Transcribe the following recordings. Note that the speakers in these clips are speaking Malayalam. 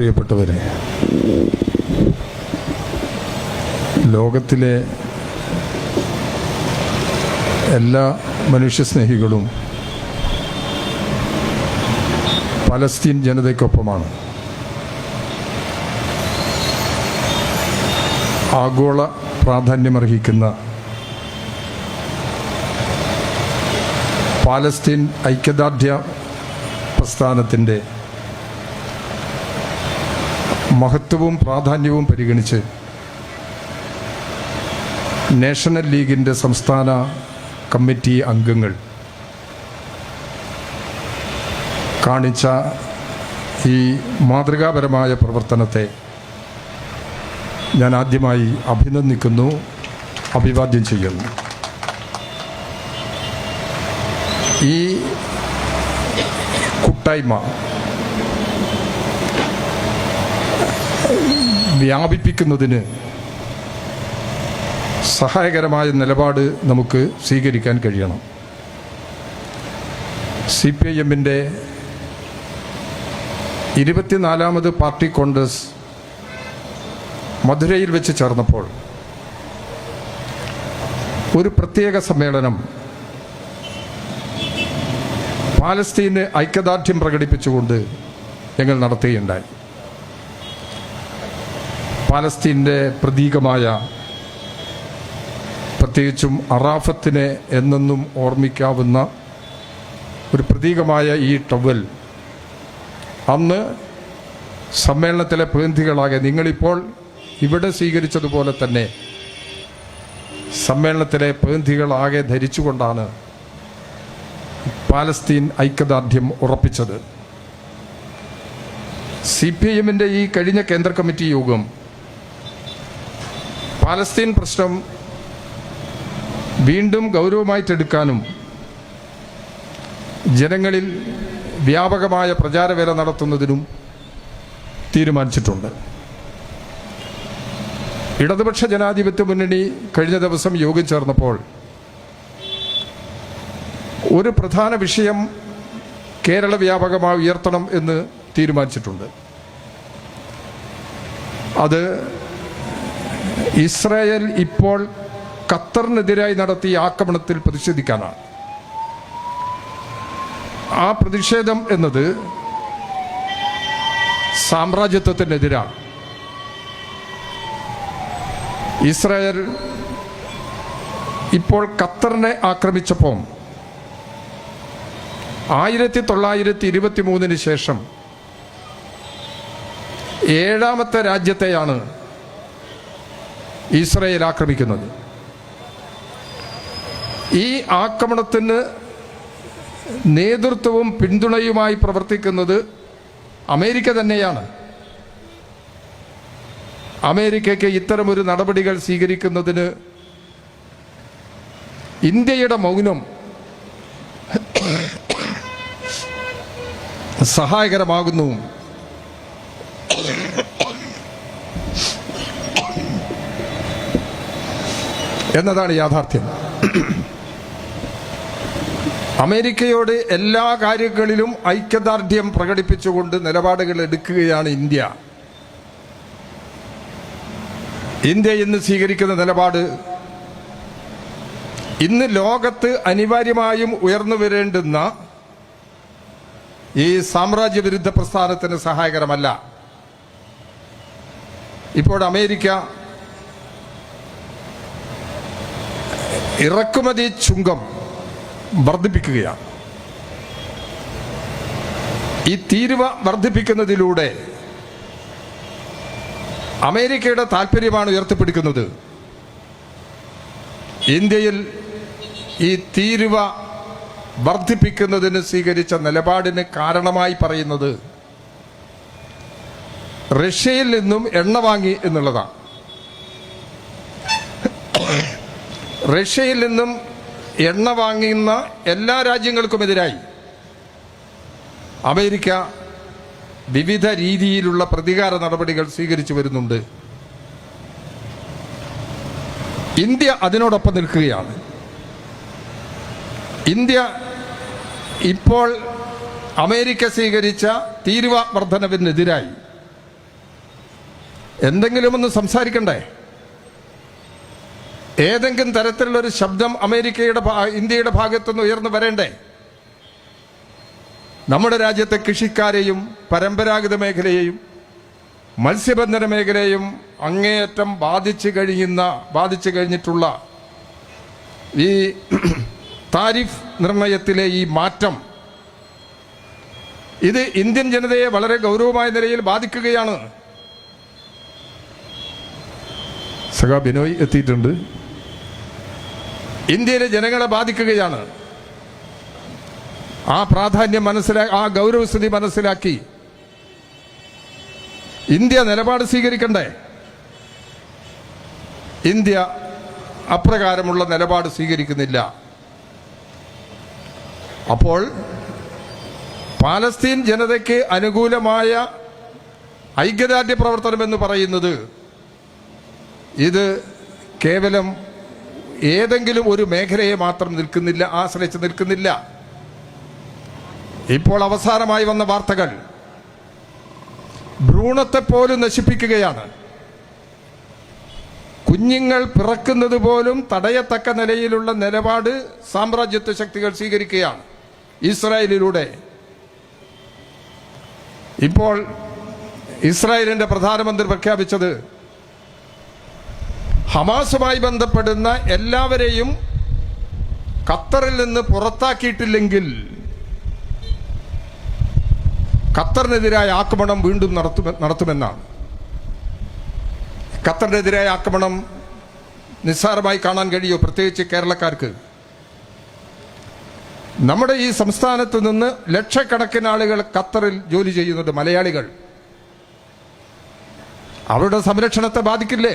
പ്രിയപ്പെട്ടവരെ ലോകത്തിലെ എല്ലാ മനുഷ്യസ്നേഹികളും പലസ്തീൻ ജനതയ്ക്കൊപ്പമാണ്. ആഗോള പ്രാധാന്യമർഹിക്കുന്ന പാലസ്തീൻ ഐക്യദാർഢ്യ പ്രസ്ഥാനത്തിന്റെ മഹത്വവും പ്രാധാന്യവും പരിഗണിച്ച് നാഷണൽ ലീഗിന്റെ സംസ്ഥാന കമ്മിറ്റി അംഗങ്ങൾ കാണിച്ച ഈ മാതൃകാപരമായ പ്രവർത്തനത്തെ ഞാൻ ആദ്യമായി അഭിനന്ദിക്കുന്നു അഭിവാദ്യം ചെയ്യുന്നു. ഈ കൂട്ടായ്മ വ്യാപിപ്പിക്കുന്നതിന് സഹായകരമായ നിലപാട് നമുക്ക് സ്വീകരിക്കാൻ കഴിയണം. സി പി ഐ എമ്മിന്റെ ഇരുപത്തിനാലാമത് പാർട്ടി കോൺഗ്രസ് മധുരയിൽ വെച്ച് ചേർന്നപ്പോൾ ഒരു പ്രത്യേക സമ്മേളനം പാലസ്തീന് ഐക്യദാർഢ്യം പ്രകടിപ്പിച്ചുകൊണ്ട് ഞങ്ങൾ നടത്തുകയുണ്ടായി. പാലസ്തീന്റെ പ്രതീകമായ പ്രത്യേകിച്ചും അറാഫത്തിനെ എന്നെന്നും ഓർമ്മിക്കാവുന്ന ഒരു പ്രതീകമായ ഈ ടവൽ അന്ന് സമ്മേളനത്തിലെ പ്രതിനിധികളാകെ നിങ്ങളിപ്പോൾ ഇവിടെ സ്വീകരിച്ചതുപോലെ തന്നെ സമ്മേളനത്തിലെ പ്രതിനിധികളാകെ ധരിച്ചുകൊണ്ടാണ് പാലസ്തീൻ ഐക്യദാർഢ്യം ഉറപ്പിച്ചത്. സി പി ഐ എമ്മിന്റെ ഈ കഴിഞ്ഞ കേന്ദ്ര കമ്മിറ്റി യോഗം പാലസ്തീൻ പ്രശ്നം വീണ്ടും ഗൗരവമായിട്ടെടുക്കാനും ജനങ്ങളിൽ വ്യാപകമായ പ്രചാരവേല നടത്തുന്നതിനും തീരുമാനിച്ചിട്ടുണ്ട്. ഇടതുപക്ഷ ജനാധിപത്യ മുന്നണി കഴിഞ്ഞ ദിവസം യോഗം ചേർന്നപ്പോൾ ഒരു പ്രധാന വിഷയം കേരള വ്യാപകമായി ഉയർത്തണം എന്ന് തീരുമാനിച്ചിട്ടുണ്ട്. അത് ഇസ്രായേൽ ഇപ്പോൾ ഖത്തറിനെതിരായി നടത്തിയ ആക്രമണത്തിൽ പ്രതിഷേധിക്കാനാണ്. ആ പ്രതിഷേധം എന്നത് സാമ്രാജ്യത്വത്തിനെതിരാണ്. ഇസ്രായേൽ ഇപ്പോൾ ഖത്തറിനെ ആക്രമിച്ചപ്പോൾ ആയിരത്തി തൊള്ളായിരത്തി ഇരുപത്തി മൂന്നിന് ശേഷം ഏഴാമത്തെ രാജ്യത്തെയാണ് ഇസ്രയേൽ ആക്രമിക്കുന്നത്. ഈ ആക്രമണത്തിന് നേതൃത്വവും പിന്തുണയുമായി പ്രവർത്തിക്കുന്നത് അമേരിക്ക തന്നെയാണ്. അമേരിക്കയ്ക്ക് ഇത്തരമൊരു നടപടികൾ സ്വീകരിക്കുന്നതിന് ഇന്ത്യയുടെ മൗനം സഹായകരമാകുന്നു. എന്നതാണ് യാഥാർത്ഥ്യം. അമേരിക്കയോട് എല്ലാ കാര്യങ്ങളിലും ഐക്യദാർഢ്യം പ്രകടിപ്പിച്ചുകൊണ്ട് നിലപാടുകൾ എടുക്കുകയാണ് ഇന്ത്യ. ഇന്ത്യ ഇന്ന് സ്വീകരിക്കുന്ന നിലപാട് ഇന്ന് ലോകത്ത് അനിവാര്യമായും ഉയർന്നു വരേണ്ടുന്ന ഈ സാമ്രാജ്യവിരുദ്ധ പ്രസ്ഥാനത്തിന് സഹായകരമല്ല. ഇപ്പോൾ അമേരിക്ക ഇറക്കുമതി ചുങ്കം വർദ്ധിപ്പിക്കുകയാണ്. ഈ തീരുവ വർദ്ധിപ്പിക്കുന്നതിലൂടെ അമേരിക്കയുടെ താല്പര്യമാണ് ഉയർത്തിപ്പിടിക്കുന്നത്. ഇന്ത്യയിൽ ഈ തീരുവ വർദ്ധിപ്പിക്കുന്നതിന് സ്വീകരിച്ച നിലപാടിന് കാരണമായി പറയുന്നത് റഷ്യയിൽ നിന്നും എണ്ണ വാങ്ങി എന്നുള്ളതാണ്. റഷ്യയിൽ നിന്നും എണ്ണ വാങ്ങുന്ന എല്ലാ രാജ്യങ്ങൾക്കും എതിരായി അമേരിക്ക വിവിധ രീതിയിലുള്ള പ്രതികാര നടപടികൾ സ്വീകരിച്ചു വരുന്നുണ്ട്. ഇന്ത്യ അതിനോടൊപ്പം നിൽക്കുകയാണ്. ഇന്ത്യ ഇപ്പോൾ അമേരിക്ക സ്വീകരിച്ച തീരുവ വർധനവിനെതിരായി. എന്തെങ്കിലും ഒന്ന് സംസാരിക്കണ്ടേ? ഏതെങ്കിലും തരത്തിലുള്ള ഒരു ശബ്ദം അമേരിക്കയുടെ ഇന്ത്യയുടെ ഭാഗത്തുനിന്ന് ഉയർന്നു വരേണ്ടേ? നമ്മുടെ രാജ്യത്തെ കൃഷിക്കാരെയും പരമ്പരാഗത മേഖലയെയും മത്സ്യബന്ധന മേഖലയും അങ്ങേയറ്റം ബാധിച്ചു കഴിയുന്ന ബാധിച്ചു കഴിഞ്ഞിട്ടുള്ള ഈ താരിഫ് നിർണയത്തിലെ ഈ മാറ്റം ഇത് ഇന്ത്യൻ ജനതയെ വളരെ ഗൗരവമായ നിലയിൽ ബാധിക്കുകയാണ്. സഖാ ബിനോയ് എത്തിയിട്ടുണ്ട്. ഇന്ത്യയിലെ ജനങ്ങളെ ബാധിക്കുകയാണ്. ആ പ്രാധാന്യം മനസ്സിലാക്കി ആ ഗൗരവസ്ഥിതി മനസ്സിലാക്കി. ഇന്ത്യ നിലപാട് സ്വീകരിക്കണ്ടേ? ഇന്ത്യ അപ്രകാരമുള്ള നിലപാട് സ്വീകരിക്കുന്നില്ല. അപ്പോൾ പാലസ്തീൻ ജനതയ്ക്ക് അനുകൂലമായ ഐക്യദാർഢ്യ പ്രവർത്തനം എന്ന് പറയുന്നത് ഇത് കേവലം ഏതെങ്കിലും ഒരു മേഖലയെ മാത്രം നിൽക്കുന്നില്ല ആശ്രയിച്ച് നിൽക്കുന്നില്ല. ഇപ്പോൾ അവസാനമായി വന്ന വാർത്തകൾ. ഭ്രൂണത്തെ പോലും നശിപ്പിക്കുകയാണ്. കുഞ്ഞുങ്ങൾ പിറക്കുന്നത് പോലും തടയത്തക്ക നിലയിലുള്ള നിലപാട് സാമ്രാജ്യത്വ ശക്തികൾ സ്വീകരിക്കുകയാണ് ഇസ്രായേലിലൂടെ. ഇപ്പോൾ ഇസ്രായേലിന്റെ പ്രധാനമന്ത്രി പ്രഖ്യാപിച്ചത് ഹമാസുമായി ബന്ധപ്പെടുന്ന എല്ലാവരെയും ഖത്തറിൽ നിന്ന് പുറത്താക്കിയിട്ടില്ലെങ്കിൽ ഖത്തറിനെതിരായ ആക്രമണം വീണ്ടും നടത്തും നടത്തുമെന്നാണ്. ഖത്തറിനെതിരായ ആക്രമണം നിസ്സാരമായി കാണാൻ കഴിയുമോ പ്രത്യേകിച്ച് കേരളക്കാർക്ക്. നമ്മുടെ ഈ സംസ്ഥാനത്ത് നിന്ന് ലക്ഷക്കണക്കിന് ആളുകൾ ഖത്തറിൽ ജോലി ചെയ്യുന്നുണ്ട് മലയാളികൾ. അവരുടെ സംരക്ഷണത്തെ ബാധിക്കില്ലേ?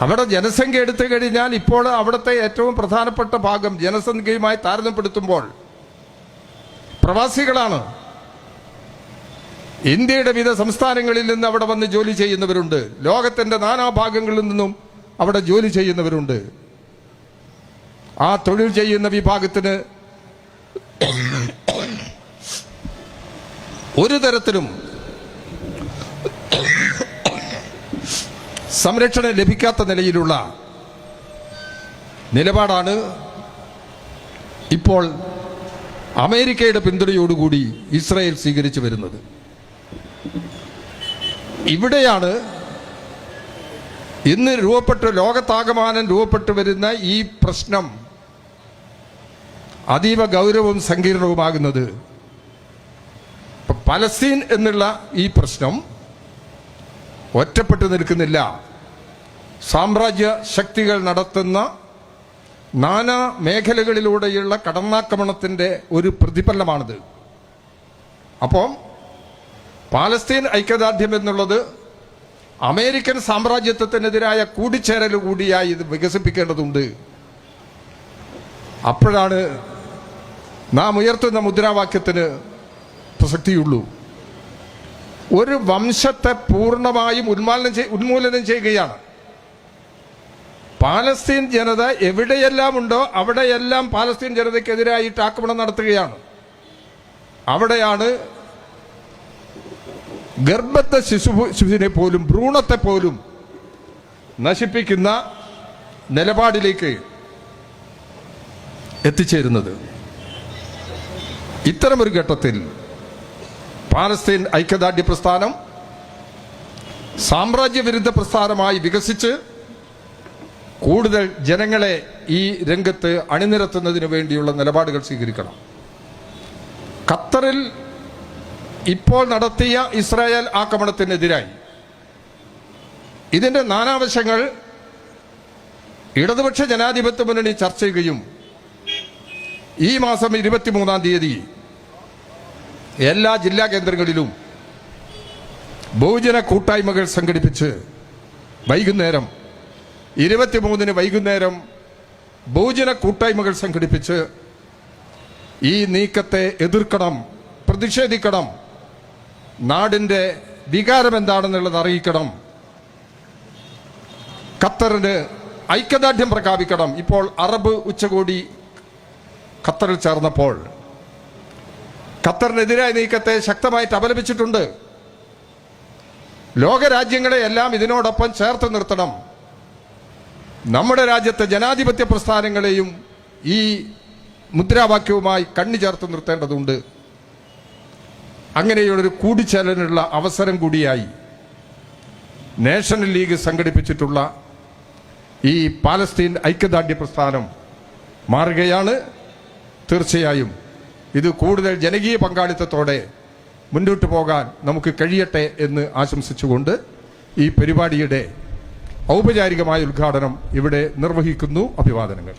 അവിടെ ജനസംഖ്യ എടുത്തു കഴിഞ്ഞാൽ ഇപ്പോൾ അവിടുത്തെ ഏറ്റവും പ്രധാനപ്പെട്ട ഭാഗം ജനസംഖ്യയുമായി താരതമ്യപ്പെടുത്തുമ്പോൾ പ്രവാസികളാണ്. ഇന്ത്യയുടെ വിവിധ സംസ്ഥാനങ്ങളിൽ നിന്ന് അവിടെ വന്ന് ജോലി ചെയ്യുന്നവരുണ്ട്. ലോകത്തിന്റെ നാനാഭാഗങ്ങളിൽ നിന്നും അവിടെ ജോലി ചെയ്യുന്നവരുണ്ട്. ആ തൊഴിൽ ചെയ്യുന്ന വിഭാഗത്തിന് ഒരു തരത്തിലും സംരക്ഷണം ലഭിക്കാത്ത നിലയിലുള്ള നിലപാടാണ് ഇപ്പോൾ അമേരിക്കയുടെ പിന്തുണയോടുകൂടി ഇസ്രായേൽ സ്വീകരിച്ചു വരുന്നത്. ഇവിടെയാണ് ഇന്ന് രൂപപ്പെട്ട ലോകത്താകമാനം രൂപപ്പെട്ടു വരുന്ന ഈ പ്രശ്നം അതീവ ഗൗരവവും സങ്കീർണവുമാകുന്നത്. പലസ്തീൻ എന്നുള്ള ഈ പ്രശ്നം ഒറ്റപ്പെട്ടു നിൽക്കുന്നില്ല. സാമ്രാജ്യ ശക്തികൾ നടത്തുന്ന നാനാ മേഖലകളിലൂടെയുള്ള കടന്നാക്രമണത്തിന്റെ ഒരു പ്രതിഫലമാണിത്. അപ്പം പാലസ്തീൻ ഐക്യദാർഢ്യം എന്നുള്ളത് അമേരിക്കൻ സാമ്രാജ്യത്വത്തിനെതിരായ കൂടിച്ചേരൽ കൂടിയായി ഇത് വികസിപ്പിക്കേണ്ടതുണ്ട്. അപ്പോഴാണ് നാം ഉയർത്തുന്ന മുദ്രാവാക്യത്തിന് പ്രസക്തിയുള്ളൂ. ഒരു വംശത്തെ പൂർണമായും ഉന്മാലനം ഉന്മൂലനം ചെയ്യുകയാണ്. പാലസ്തീൻ ജനത എവിടെയെല്ലാം ഉണ്ടോ അവിടെയെല്ലാം പാലസ്തീൻ ജനതയ്ക്കെതിരായിട്ട് ആക്രമണം നടത്തുകയാണ്. അവിടെയാണ് ഗർഭത്തെ ശിശു ശിശുവിനെ പോലും ഭ്രൂണത്തെ പോലും നശിപ്പിക്കുന്ന നിലപാടിലേക്ക് എത്തിച്ചേരുന്നത്. ഇത്തരമൊരു ഘട്ടത്തിൽ പാലസ്തീൻ ഐക്യദാർഢ്യ പ്രസ്ഥാനം സാമ്രാജ്യവിരുദ്ധ പ്രസ്ഥാനമായി വികസിച്ച് കൂടുതൽ ജനങ്ങളെ ഈ രംഗത്ത് അണിനിരത്തുന്നതിന് വേണ്ടിയുള്ള നിലപാടുകൾ സ്വീകരിക്കണം. ഖത്തറിൽ ഇപ്പോൾ നടത്തിയ ഇസ്രായേൽ ആക്രമണത്തിനെതിരായി ഇതിന്റെ നാനാവശങ്ങൾ ഇടതുപക്ഷ ജനാധിപത്യ മുന്നണി ചർച്ച ചെയ്യുകയും ഈ മാസം ഇരുപത്തിമൂന്നാം തീയതി എല്ലാ ജില്ലാ കേന്ദ്രങ്ങളിലും ബഹുജന കൂട്ടായ്മകൾ സംഘടിപ്പിച്ച് വൈകുന്നേരം ഇരുപത്തിമൂന്നിന് വൈകുന്നേരം ബഹുജന കൂട്ടായ്മകൾ സംഘടിപ്പിച്ച് ഈ നീക്കത്തെ എതിർക്കണം പ്രതിഷേധിക്കണം. നാടിന്റെ വികാരം എന്താണെന്നുള്ളത് അറിയിക്കണം. ഖത്തറിന് ഐക്യദാർഢ്യം പ്രഖ്യാപിക്കണം. ഇപ്പോൾ അറബ് ഉച്ചകോടി ഖത്തറിൽ ചേർന്നപ്പോൾ ഖത്തറിനെതിരായ നീക്കത്തെ ശക്തമായിട്ട് അപലപിച്ചിട്ടുണ്ട്. ലോകരാജ്യങ്ങളെ എല്ലാം ഇതിനോടൊപ്പം ചേർത്ത് നിർത്തണം. നമ്മുടെ രാജ്യത്തെ ജനാധിപത്യ പ്രസ്ഥാനങ്ങളെയും ഈ മുദ്രാവാക്യവുമായി കണ്ണു ചേർത്ത് നിർത്തേണ്ടതുണ്ട്. അങ്ങനെയുള്ളൊരു കൂടിച്ചേരലിനുള്ള അവസരം കൂടിയായി നാഷണൽ ലീഗ് സംഘടിപ്പിച്ചിട്ടുള്ള ഈ പാലസ്തീൻ ഐക്യദാർഢ്യ പ്രസ്ഥാനം മാറുകയാണ്. തീർച്ചയായും ഇത് കൂടുതൽ ജനകീയ പങ്കാളിത്തത്തോടെ മുന്നോട്ട് പോകാൻ നമുക്ക് കഴിയട്ടെ എന്ന് ആശംസിച്ചുകൊണ്ട് ഈ പരിപാടിയുടെ ഔപചാരികമായ ഉദ്ഘാടനം ഇവിടെ നിർവഹിക്കുന്നു അഭിവാദനങ്ങൾ.